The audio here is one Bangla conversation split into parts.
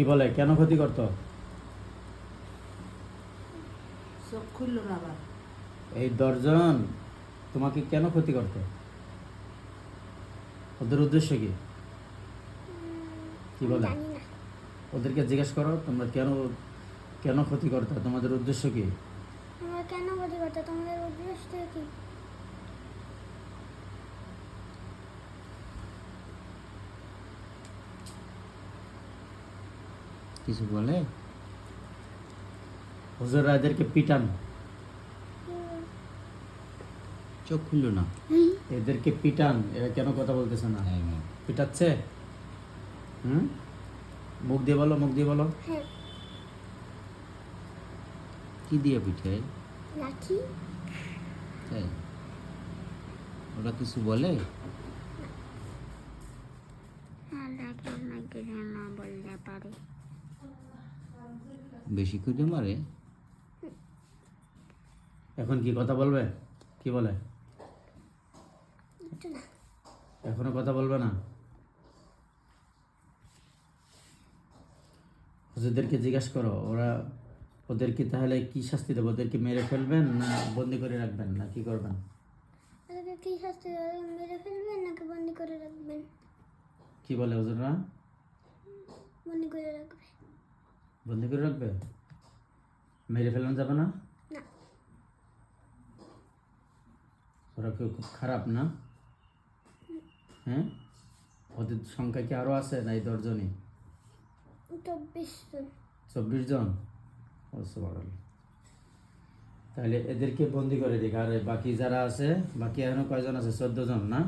কি বলে? কেন ক্ষতি করতো? চোখ খুললো না আবার। এই দশজন তোমাকে কেন ক্ষতি করতো? ওদের উদ্দেশ্য কি? কি বলে? ওদেরকে জিজ্ঞেস করো তোমরা কেন কেন ক্ষতি করতো? তোমাদের উদ্দেশ্য কি? কেন ক্ষতি করতো? তোমাদের উদ্দেশ্য কি? কিছু বলে? হুজুররা এদেরকে পিটান। চোখ খুললো না। এদেরকে পিটান এরা কেন কথা বলতেছে না? হ্যাঁ পিটাচ্ছে? হুম? মুখ দিয়ে বলো মুখ দিয়ে বলো। হ্যাঁ। কি দিয়ে পিঠে লাঠি। তাই ওরা কিছু বলে? না। বলতে পারে। বেশি করে মারে। এখন কি কথা বলবে? কি বলে? এখনও কথা বলবে না? হুজুরদেরকে জিজ্ঞাসা করো ওরা ওদেরকে তাহলে কি শাস্তি দেবো? ওদেরকে মেরে ফেলবেন না বন্দি করে রাখবেন না কি করবেন? কি শাস্তি মেরে ফেলবেন নাকি বন্দি করে রাখবেন? কি বলে হুজুররা? বন্দি করে রাখবে বন্দি করে রাখবে? মেরে ফেলানো যাবে না? ওরা কেউ খুব খারাপ না? হ্যাঁ? ওদের সংখ্যা কি আরও আছে না এই দশজনই? চব্বিশ জন। চব্বিশ জন? অবশ্য বাড়াল তাহলে এদেরকে বন্দি করে দিক। আর বাকি যারা আছে বাকি এখনও কয়জন আছে? চোদ্দ জন না?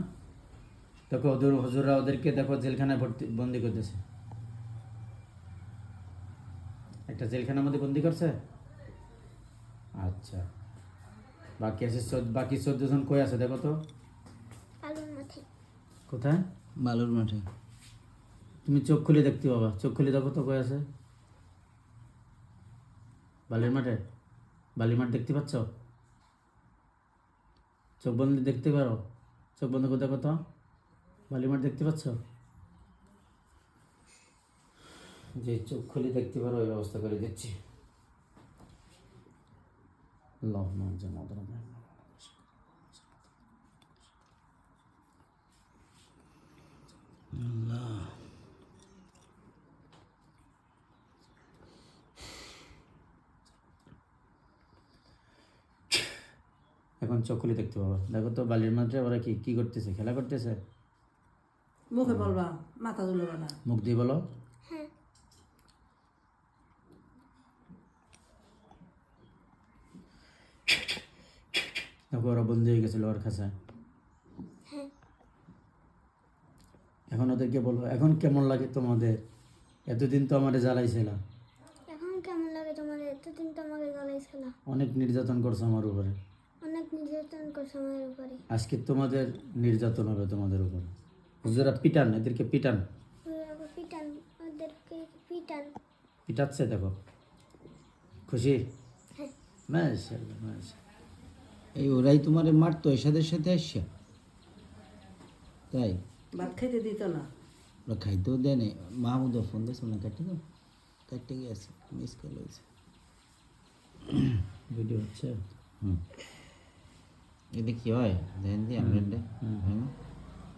দেখো ওদের হুজুররা ওদেরকে দেখো জেলখানায় ভর্তি বন্দি করতেছে। একটা জেলখানার মধ্যে বন্দি করছে? আচ্ছা। বাকি আছে বাকি চোদ্দ জন কই আছে দেখো তো? কোথায়? বালুর মাঠে। তুমি চোখ খুলে দেখতে পাবা। চোখ খুলে দেখো তো কই আছে? বালির মাঠে? বালির মাঠ দেখতে পাচ্ছ? চোখ বন্ধ দেখতে পারো? চোখ বন্ধ করে দেখো তো। বালির মাঠ দেখতে পাচ্ছ? যে চোখ খুলে দেখতে পারো ওই ব্যবস্থা করে দিচ্ছি। এখন চোখ খুলে দেখতে পাবো। দেখো তো বালির মাঠে ওরা কি কি করতেছে? খেলা করতেছে? মুখে বলবা মাথা তুলবা না। মুখ দিয়ে বলো। দেখো ওরা বন্দি হয়ে গেছিল ওর কাছে। হ্যাঁ। এখন ওদেরকে বলো এখন কেমন লাগে তোমাদের? এতদিন তো আমাদের জ্বালাইছিল। এখন কেমন লাগে তোমার এতদিন তো আমাকে জ্বালাইছিল। অনেক নির্যাতন করছ আমার উপরে। অনেক নির্যাতন করছে আমার উপরে। আজকে তোমাদের নির্যাতন হবে তোমাদের উপরে। হুজুরা পিটান এদেরকে পিটান। পিটান ওদেরকে পিটান। পিটাচ্ছে দেখো। খুশি? হ্যাঁ। মাশাআল্লাহ, মাশাআল্লাহ। এই ওরাই তোমার মারতো এসাদের সাথে আসছে? তাই? ভাত খাইতে দিত না। ওরা খাইতেও দেয় না মাহমুদ ফোন দিয়েছিল না কাটতে তো কাটতে গিয়েছে মিস কল হয়েছে। ভিডিও হচ্ছে? হুম। এটা কি হয়? দেখেন দি আমরা হ্যাঁ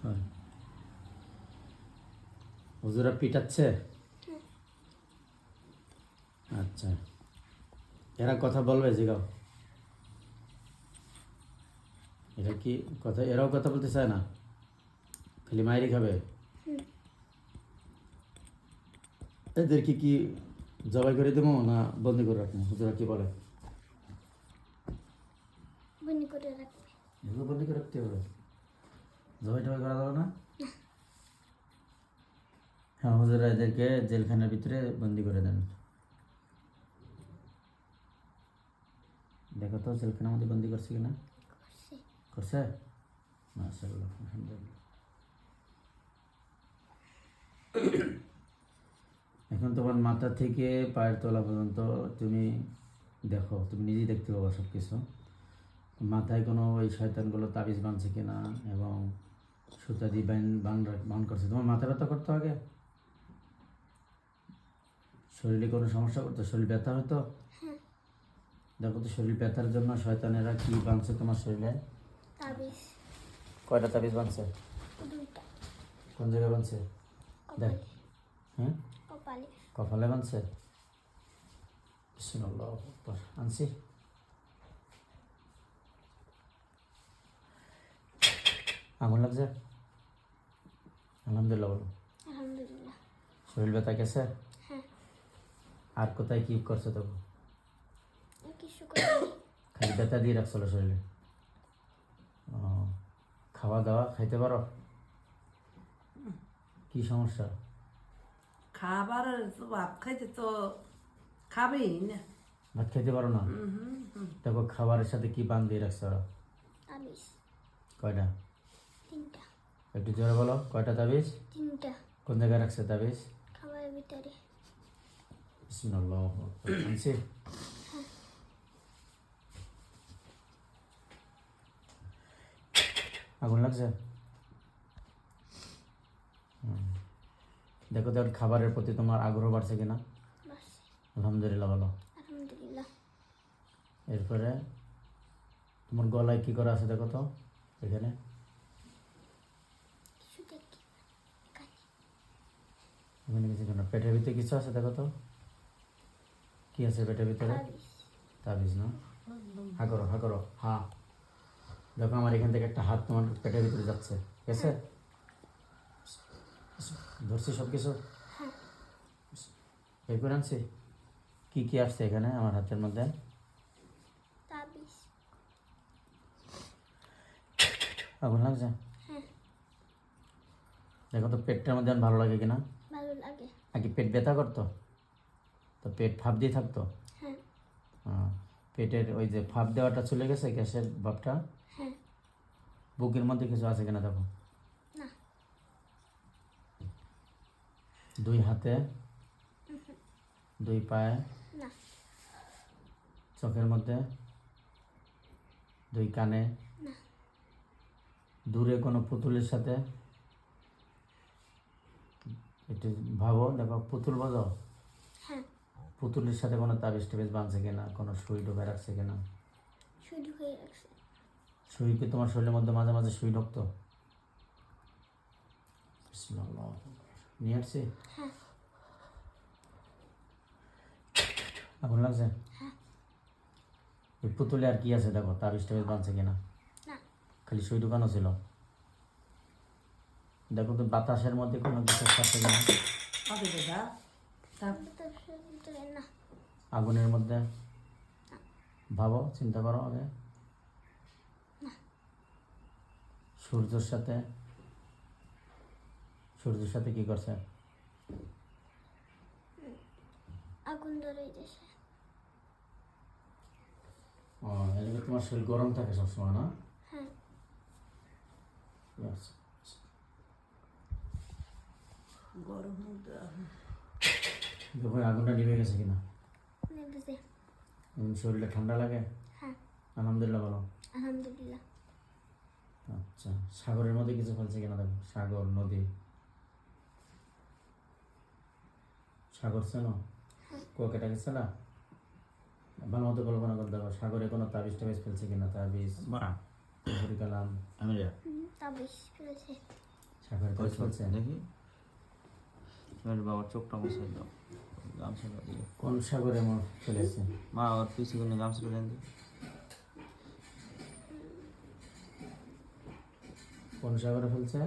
হয়। হুজুরা পিটাচ্ছে? আচ্ছা। এরা কথা বলবে জিগাও। এরা কি কথা? এরাও কথা বলতে চায় না? খালি মায়েরই খাবে? এদেরকে কি জবাই করে দেবো না বন্দি করে রাখব? হুজুরা কি বলে? বন্দি করে রাখবে। এগুলো বন্দি করে রাখতে হবে। জবাই টবাই করা যাবে না। হ্যাঁ হুজুরা এদেরকে জেলখানার ভিতরে বন্দি করে দেন। দেখো তো জেলখানার মধ্যে বন্দি করছে কিনা? করছে মাশাআল্লাহ আলহামদুলিল্লাহ এখন তোমার মাথা থেকে পায়ের তলা পর্যন্ত তুমি দেখো তুমি নিজেই দেখতে পাবো সব কিছু মাথায় কোনো ওই শয়তানগুলো তাবিজ বাঁধছে কিনা এবং সুতা দিয়ে বান বান বান করছে। তোমার মাথা ব্যথা করতে আগে? শরীরে কোনো সমস্যা করতো? শরীর ব্যথা হতো? হ্যাঁ। দেখো তো শরীর ব্যথার জন্য শয়তানেরা কি বাঁধছে তোমার শরীরে? তাবিজ। কয়টা তাবিজ বাঁধছে দুইটা। কোন জায়গায় বাঁধছে দেখ। হ্যাঁ কপালে। কপালে বাঁধছে বিসমিল্লাহ আকবার। আনছি। আগুন লাগছে? আলহামদুলিল্লাহ বলো। আলহামদুলিল্লাহ। শরীর ব্যথা গেছে? হ্যাঁ। আর কোথায় কি করছে তখন কিছু খালি ব্যথা দিয়ে রাখছিল শরীরে? খাওয়া দাওয়া খাইতে পারো? কি সমস্যা? খাবার তো ভাত খাইতে তো খাবেই না। ভাত খাইতে পারো না? দেখো খাবারের সাথে কি বান দিয়ে রাখছো? কয়টা? তিনটা। একটু জোরে বলো কয়টা তাবিজ? তিনটা। কোন জায়গায় রাখছে তাবিজ? খাবারের ভিতরে। বিসমিল্লাহ আনছি। আগুন লাগছে? দেখো তো খাবারের প্রতি তোমার আগ্রহ বাড়ছে কিনা? আলহামদুলিল্লাহ বলো আলহামদুলিল্লাহ। এরপরে তোমার গলায় কি করা আছে দেখো তো এখানে? কিছু এখানে পেটের ভিতরে কিছু আছে দেখো তো? কি আছে পেটের ভিতরে? তাবিজ। তাবিজ না? হা করো হা করো হা। দেখো আমার এখান থেকে একটা হাত তোমার পেটের ভিতরে যাচ্ছে। ঠিক আছে ধরছি সব কিছু বের করে আনছি? কি কি আসছে এখানে আমার হাতের মধ্যে? আগুন লাগছে? দেখো তো পেটটার মধ্যে ভালো লাগে কিনা? ভালো লাগে আগে পেট ব্যথা করতো? তো পেট ফাঁপ দিয়ে থাকতো? হ্যাঁ। পেটের ওই যে ফাঁপ দেওয়াটা চলে গেছে গ্যাসের ভাবটা? বুকের মধ্যে কিছু আছে কিনা দেখো। দুই হাতে দুই পায়ে চোখের মধ্যে দুই কানে দূরে কোনো পুতুলের সাথে। একটু ভাবো দেখো পুতুল বাজাও হ্যাঁ। পুতুলের সাথে কোনো তাবিজ টাবিজ বাঁধছে কিনা? কোনো সুই ডুবে রাখছে কিনা? শুরু হয়ে গেছে। সুই কি তোমার শরীরের মধ্যে মাঝে মাঝে সুই ঢুকতো নিয়ে আসছি? হ্যাঁ। আগুন লাগছে? হ্যাঁ এই পুতুলে আর কি আছে দেখো? তাবিজ টাবিজ বাঁধছে কিনা? খালি সুই ঢুকানো ছিল। দেখো তো বাতাসের মধ্যে কোনো কিছু আছে কিনা তার আগুনের মধ্যে? ভাবো চিন্তা করো আগে। সূর্যের সাথে সূর্যের সাথে কি করছে? আগুন ধরে গেছে ও এদিকে তোমার শরীর গরম থাকে সবসময় না? হ্যাঁ। গরম মধ্যে দেখো আগুনটা নিভে গেছে কিনা? শরীরটা ঠান্ডা লাগে? হ্যাঁ। আলহামদুলিল্লাহ বলো। আলহামদুলিল্লাহ। আচ্ছা সাগরের মধ্যে কিছু ফেলছে কিনা দেখো সাগর নদী। সাগর চেনো কুয়াকাটা গেছে না ভালো মতো কল্পনা করে দেখো সাগরে কোনো তাবিজ টাবিজ ফেলছে কিনা? তাবিজ মা। হরি কালাম। আমি রে হুম, তাবিজ ফেলেছে। সাগরে তাবিজ ফেলছে? দেখি। বাবার চোখটা মুছে দাও। গামছাটা দিয়ে। কোন সাগরে আমার ফেলেছে? মা ওর পিছু কোনো গামছাটা দেন কোন সাগরে ফেলছে?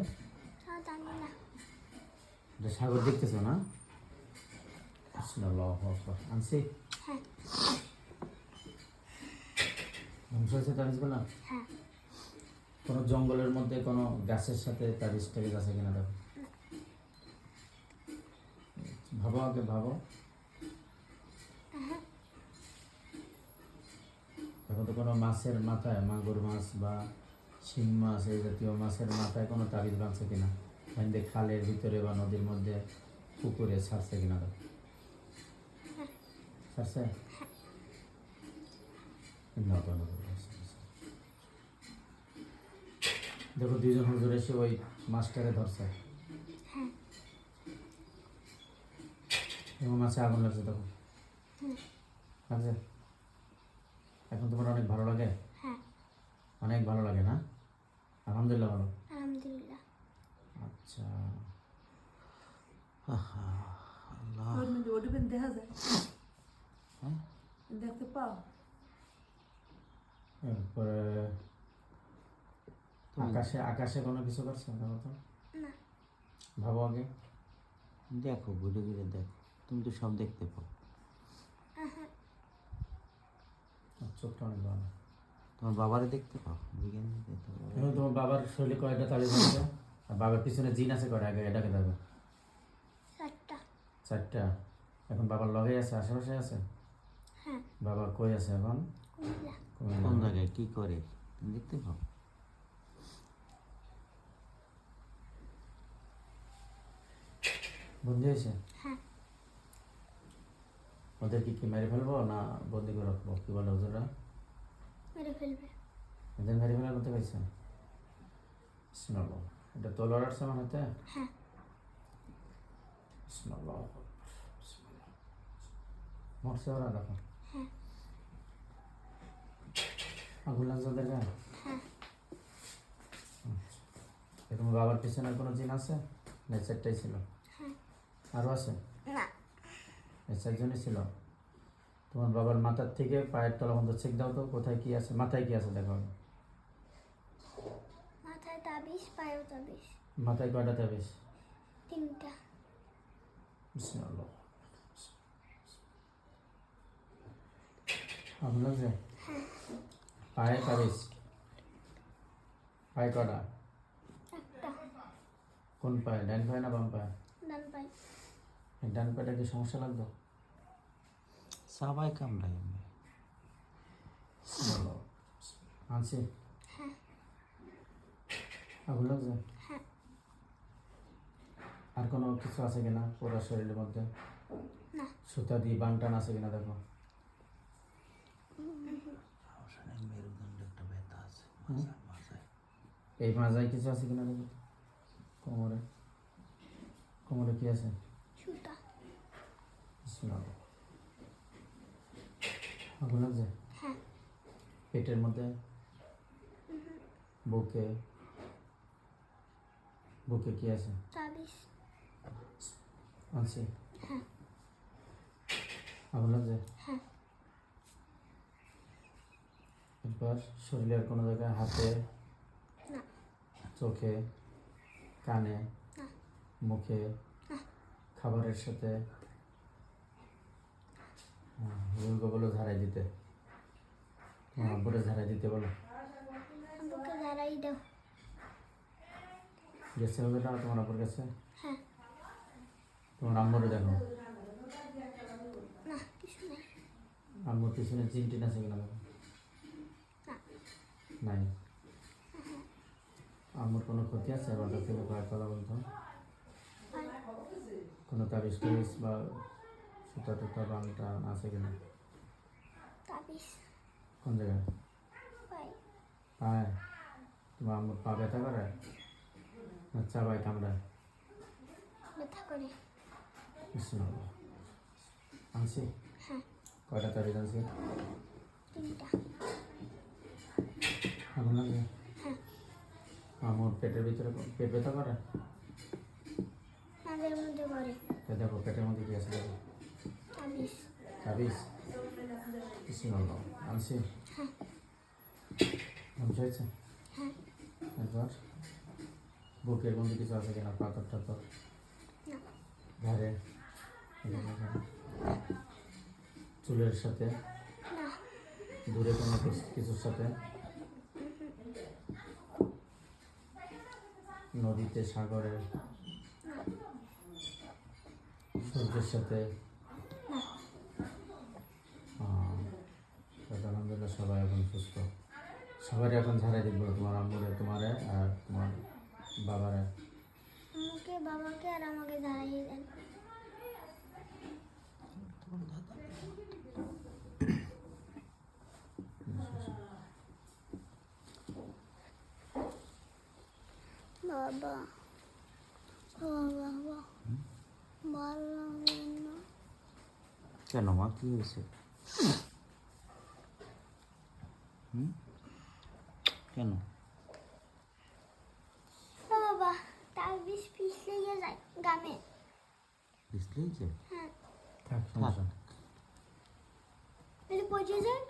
এটা সাগর দেখতেছো না। আনছি? হ্যাঁ। ধ্বংস হয়েছে হ্যাঁ। কোনো জঙ্গলের মধ্যে কোনো গাছের সাথে তাবিজ টাবিজ আছে কিনা দেখো। ভাবো আগে ভাবো। দেখো তো কোনো মাছের মাথায় মাগুর মাছ বা শিং মাছ এই জাতীয় মাছের মাথায় কোনো তাবিজ বাঁধছে কিনা বাইন্দে খালের ভিতরে বা নদীর মধ্যে পুকুরে ছাড়ছে কিনা দেখো ছাড়ছে? দেখো দুইজন হুজুর এসে ওই মাছটাকে ধরছে। এবং মাছে আগুন লাগছে তখন লাগছে? এখন তোমার অনেক ভালো লাগে? হ্যাঁ। অনেক ভালো লাগে না? আলহামদুলিল্লাহ ভালো। আলহামদুলিল্লাহ। আচ্ছা। ওর মধ্যে ওটিপেন দেখা যায়। হ্যাঁ? দেখতে পাও। এরপরে আকাশে আকাশে কোনো কিছু করছে না তো? না। ভাবো আগে। দেখো ঘুরে ঘুরে দেখো। তুমি তো সব দেখতে পাও। চোখটা অনেক ভালো তোমার বাবারে দেখতে পাও? বিজ্ঞান তোমার বাবার শরীরে কয়টা তালি আছে আর বাবার পিছনে জিন আছে কয়টা? আগে এটাকে দেখো চারটা। চারটা? এখন বাবার লগে আছে আশেপাশে আছে? হ্যাঁ। বাবা কই আছে এখন। কোন জায়গায়? কি করে? তুমি দেখতে পাও? বন্দি হয়েছে? হ্যাঁ। ওদেরকে কি মেরে ফেলব না বন্দি করে রাখব? কি বলে হুজুরা মেরে ফেলবে। এদের মেরে ফেলার করতে পারছে শোনাবো এটা আসছে আমার হাতে হ্যাঁ। শোনাবো মরছে ওরা দেখো হ্যাঁ। আগুন লাগছে ওদের গায়ে? হ্যাঁ। তোমার বাবার পিছনে কোনো জিন আছে? না চারটাই ছিল? হ্যাঁ। আরও আছে? না। চারজনই ছিল? তোমার বাবার মাথার থেকে পায়ের তলা পর্যন্ত চেক দাও তো কোথায় কি আছে মাথায় কি আছে দেখো মাথায় তাবিজ পায়েও তাবিজ। মাথায় কয়টা তাবিজ? তিনটা। বিসমিল্লাহ। লাগছে পায়ে তাবিজ। পায়ে কটা কোন পায়ে ডান পায়ে না বাম পায়ে? ডান এই ডান পায়েটা কি সমস্যা লাগতো? সবাই কামড়ায় আমি আনছি। হ্যাঁ। লাগছে? হ্যাঁ। আর কোনো কিছু আছে কিনা পুরো শরীরের মধ্যে? সুতা দিয়ে বান টান আছে কিনা দেখো। মেরুদণ্ড একটা ব্যথা আছে। এই মাজায় কিছু আছে কিনা দেখো। কোমরে। কোমরে কি আছে? সুতা। আগুন লাগছে? হ্যাঁ। পেটের মধ্যে? বুকে? বুকে কি আছে? আনছি হ্যাঁ। আগুন লাগছে? হ্যাঁ। এরপর শরীরের কোনো জায়গায় হাতে? চোখে? কানে? মুখে? খাবারের সাথে? হ্যাঁ, হুজুরকে বলো ঝাড়াই দিতে। আব্বুরে ঝাড়াই দিতে বলো। বুকে দাঁড়াই দাও। গেছে হুজুরটা তোমার আব্বুর কাছে। হ্যাঁ। তোমার আম্মুরে দেখো। না কিছু নেই। আম্মুর পিছনে চিন টিন আছে কিনা দেখো। নাই। আম্মুর কোনো ক্ষতি আছে? বাজার থেকে কয়েক কথা বলতো। কোনো তাবিজ টাবিজ বা সুতা টুতা বাংটা আছে কিনা? কোন জায়গায়? পায়? তোমার আম্মুর পা ব্যথা করে? না চাবাই কামড়ায়। ব্যথা করে। আনছি? হ্যাঁ। কয়টা আনছি? তিনটা। হ্যাঁ। আমার পেটের ভিতরে পেট ব্যথা করে? মধ্যে করে তো দেখো পেটের মধ্যে কি আছে দেখো। আনছি হয়েছে হ্যাঁ এরপর বুকের মধ্যে কিছু আছে কিনা পাথর টাথর ঘাড়ে। চুলের সাথে দূরে কোনো কিছু- কিছুর সাথে নদীতে সাগরে সূর্যের সাথে আলহামদুলিল্লাহ সবাই এখন সুস্থ। সবাই এখন ঝাড়াই দিব তোমার আম্মুরে তোমারে আর তোমার বাবারে। আমাকে বাবাকে আর আমাকে দাঁড়াইয়ে দেন। বাবা ও বাবা ভালো লাগে না। কেন মা কি হয়েছে? কেন ও বাবা তার বিষ পিস লেগে যায় গামে বুঝলেইছে হ্যাঁ থাক সমস্যা নেই। এটা পচে যায়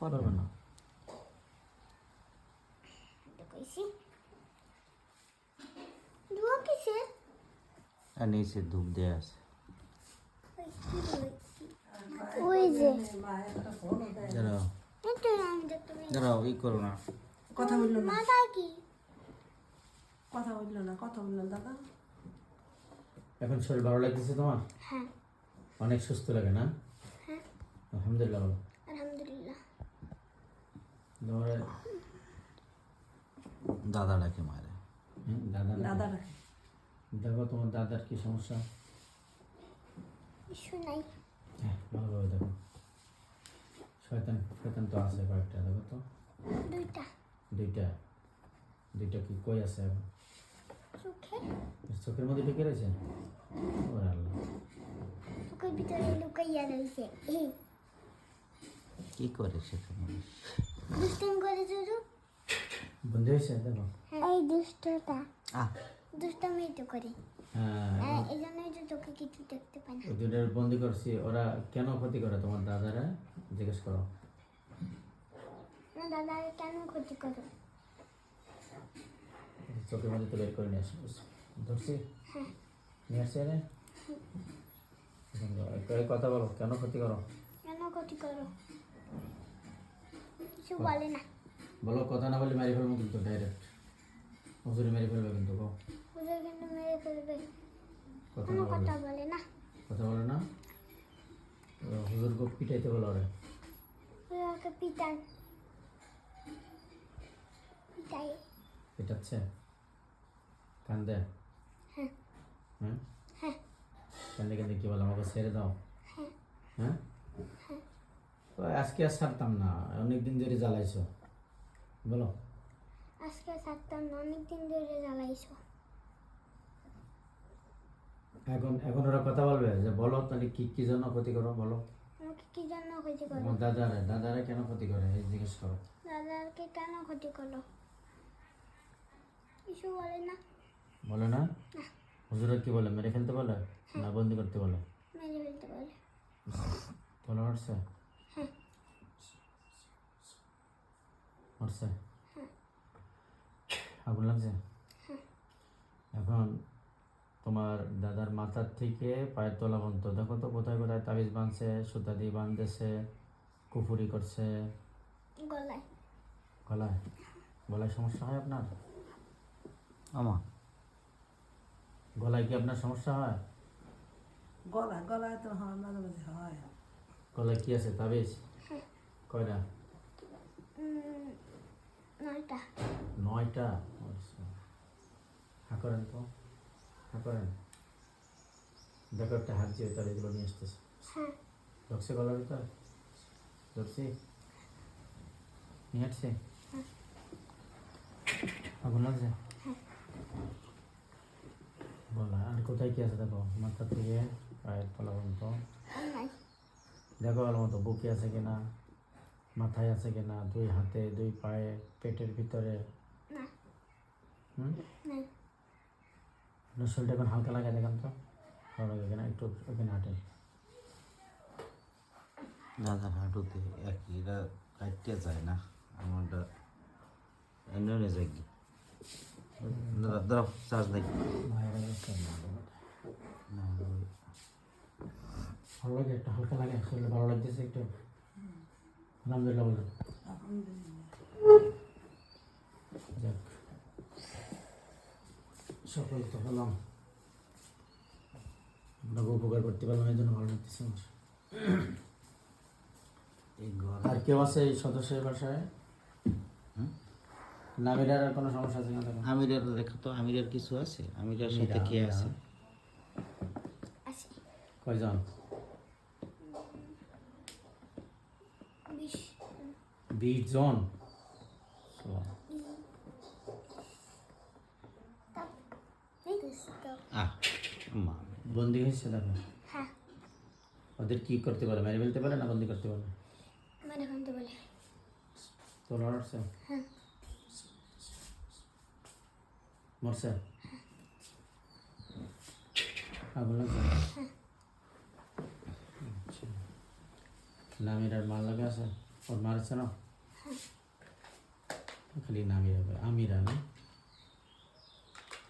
পারবে না তো কইছি দুয়া কিসে আর নিচে ধূপ দেয়া আছে ওই যে দাঁড়াও দাঁড়াও ই করো না। কথা বলল না। কথা বলল না কথা বলল না দাদা। এখন শরীর ভালো লাগতেছে তোমার? হ্যাঁ। অনেক সুস্থ লাগে না? হ্যাঁ। আলহামদুলিল্লাহ বলো আলহামদুলিল্লাহ। তোমার দাদা ডাকে মারে। হুম, দাদা দাদা রাখে দেখো তোমার দাদার কি সমস্যা? কিছু নাই। হ্যাঁ ভালোভাবে দেখো। শয়তান শয়তান তো আছে কয়েকটা দেখো তো। দুইটা। দুইটা। দুইটা কি কই আছে এখন? চোখে। চোখের মধ্যে ঢুকে রয়েছে? ওরে আল্লাহ। চোখের ভিতরে লুকাইয়া রয়েছে। কি করে সেখানে দুষ্টাম করে শুধু বন্ধু হয়েছে দেখো। এই দুষ্টটা। আহ। দুষ্টামি তো করে। হ্যাঁ। হ্যাঁ, এই জন্যই তো চোখে কিছু দেখতে পাই না। দুটার বন্দি করছি। ওরা কেন ক্ষতি করে তোমার দাদারা? জিজ্ঞেস করো। না দাদা কেন ক্ষতি করো? চোখের মধ্যে তো বের করে নিয়ে আসি। ধরছি। হ্যাঁ। নিয়ে আসছি আরে কথা বলো কেন ক্ষতি করো? কেন ক্ষতি করো? কিছু বলে না। বলো কথা না বলে মেরে ফেলব কিন্তু ডাইরেক্ট হুজুরে মেরে ফেলবে কিন্তু গো হুজুর কিন্তু মেরে ফেলবে। কথা কোনো বলে কথা বলে না। কথা বলে না? ও হুজুর গো পিটাইতে বলো ওরে। হুজুরকে পিটান পিটাই। পিটাচ্ছে? কান্দে? হ্যাঁ। হ্যাঁ? হ্যাঁ। কান্দে কান্দে কি বলো আমাকে ছেড়ে দাও। হ্যাঁ। হ্যাঁ? তো আজকে আর ছাড়তাম না অনেক দিন ধরে জ্বালাইছো। বলো। আজকে থাকতাম না অনেকদিন ধরে জ্বালাইছো। এখন এখন ওরা কথা বলবে যে বলো তাহলে কি কি জন্য ক্ষতি করো বলো? কি জন্য ক্ষতি করো? দাদারে দাদারে কেন ক্ষতি করে? এই জিজ্ঞেস করো। দাদাকে কেন ক্ষতি করল? কিছু বলে না। বলে না? হুজুরা কি বলে? মেরে ফেলতে বলে? না বন্দি করতে বলে? মেরে ফেলতে বলে। বলে হ্যাঁ। মারছে? আগুন লাগছে? এখন তোমার দাদার মাথার থেকে পায়ের তলা পর্যন্ত। দেখো তো কোথায় কোথায় তাবিজ বাঁধছে সুতা দিয়ে বাঁধতেছে কুফুরি করছে। গলায়। গলায়? গলায় সমস্যা হয় আপনার? আমা। গলায় কি আপনার সমস্যা হয়? গলা গলায় তো হয় মাঝে মাঝে হয়। গলায় কি আছে তাবিজ? কয়টা? নয়টা। নয়টা? আচ্ছা। হা করেন তো। করেন। দেখো একটা হাত দিয়ে তাবিজগুলো নিয়ে আসতেছে। হ্যাঁ। ঢুকছে গলার ভিতর ধরছি নিয়ে আসছে? আগুন লাগছে? বলা আর কোথায় কি আছে দেখো? মাথা থেকে পায়ের তলা পর্যন্ত। দেখো ভালো মতো বুকে আছে কিনা? মাথায় আছে কিনা? দুই হাতে দুই পায়ে পেটের ভিতরে? হুম? আপনার শরীরটা এখন হালকা লাগে দেখেন তো ভালো লাগে কিনা একটু ওখানে হাঁটেন দাদার হাঁটুতে একইরা কাটতে যায় না। আমারটা এনে যায় কি দাঁড়াও চার্জ দেখ ভাইয়েরা গেছে না, না ওই- ভালো লাগে একটু হালকা লাগে শরীরে ভালো লাগতেছে একটু। আলহামদুলিল্লাহ বলো যাক। সফল তো হলাম আপনাকে উপকার করতে পারলাম এই জন্য ভালো লাগতেছে আমার। এই ঘর। আর কেউ আছে এই সদস্যের বাসায়? হুম? নামিরার আর কোনো সমস্যা আছে না দেখো লেখা তো আমিরের কিছু আছে। আমিরের সাথে কে আছে? কয়জন? বিশ। বিশ জন এই দুষ্ট আহ মা বন্দি হয়েছে দেখো হ্যাঁ ওদের কি করতে পারে মেরে ফেলতে পারে না বন্দি করতে পারে মেরে ফেলতে বলে তোলা নড়ছে হ্যাঁ মরছে আগুন লাগছে আচ্ছা নামিরার মাল লাগে আছে ওর মারছে না খালি নামিরা কয়, আমিরা না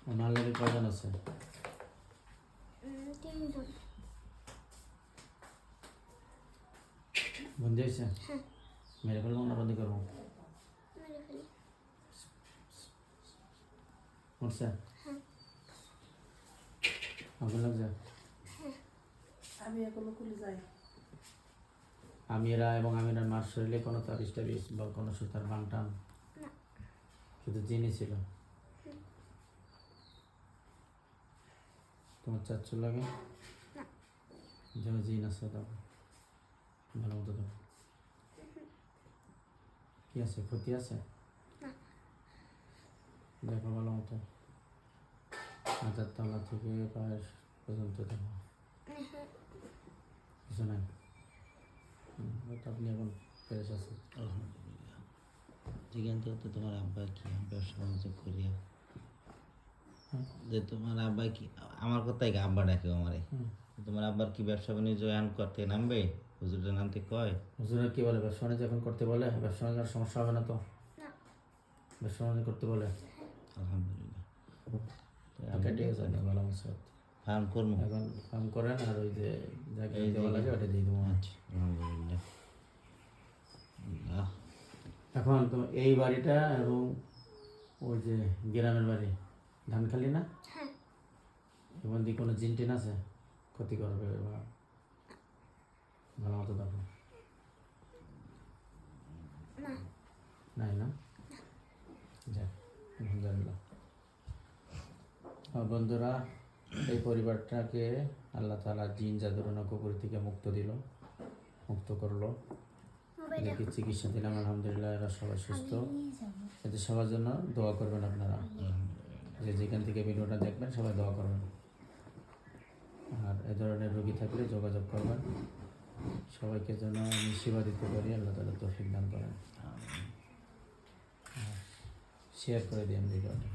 মাল লাগে কয়জন আছে? বন্দি হয়েছে? হ্যাঁ। মেরে ফেলব না বন্দি করব? মরছে? হ্যাঁ। আগুন লাগছে? আমি এখনও কুলি যাই। আমিরা এবং আমিরার মার শরীরে কোনো তাবিজ টাবিজ বা কোনো সুতার বান টান শুধু জিনিস ছিল? তোমার চাচ্ছু লাগে? না। যেন জিন আছে দাও ভালো মতো দাও কি আছে? ক্ষতি আছে? দেখো ভালো মতো। মাথার তলা থেকে পায়ের পর্যন্ত দেখো। কিছু নাই? আপনি এখন ফ্রেশ আছে আলহামদুলিল্লাহ। তো তোমার আব্বা কি ব্যবসা বাণিজ্য করিয়া যে তোমার আব্বা কি আমার কথাই আব্বা ডাকে আমারে। তোমার আব্বার কি ব্যবসা বাণিজ্য এখন করতে নামবে? হুজুরের নামতে কয়? হুজুরা কি বলে ব্যবসা বাণিজ্য এখন করতে বলে? ব্যবসা বাণিজ্যের সমস্যা হবে না তো? না। ব্যবসা বাণিজ্য করতে বলে? আলহামদুলিল্লাহ। ফার্ম করব। এখন কাম করেন আর ওই যে যাকে দেওয়া লাগে ওটা দিয়ে দেবো। আচ্ছা আলহামদুলিল্লাহ। এখন তো এই বাড়িটা এবং ওই যে গ্রামের বাড়ি। ধানখালি না? হ্যাঁ। এমন দিয়ে কোনো জিন টিন আছে? ক্ষতি করবে বা ভালো মতো দেখো নাই না? যাক আলহামদুলিল্লাহ বন্ধুরা এই পরিবারটাকে আল্লাহ তালা জিন জাদুরনা কুকুর থেকে মুক্ত দিল মুক্ত করল। এদেরকে চিকিৎসা দিলাম আলহামদুলিল্লাহ এরা সবাই সুস্থ। এদের সবার জন্য দোয়া করবেন আপনারা। যে যেখান থেকে ভিডিওটা দেখবেন, সবাই দোয়া করবেন। আর এ ধরনের রোগী থাকলে যোগাযোগ করবেন। সবাইকে যেন আমি সেবা দিতে পারি, আল্লাহ তালা তৌফিক দান করেন। শেয়ার করে দিন ভিডিওটা।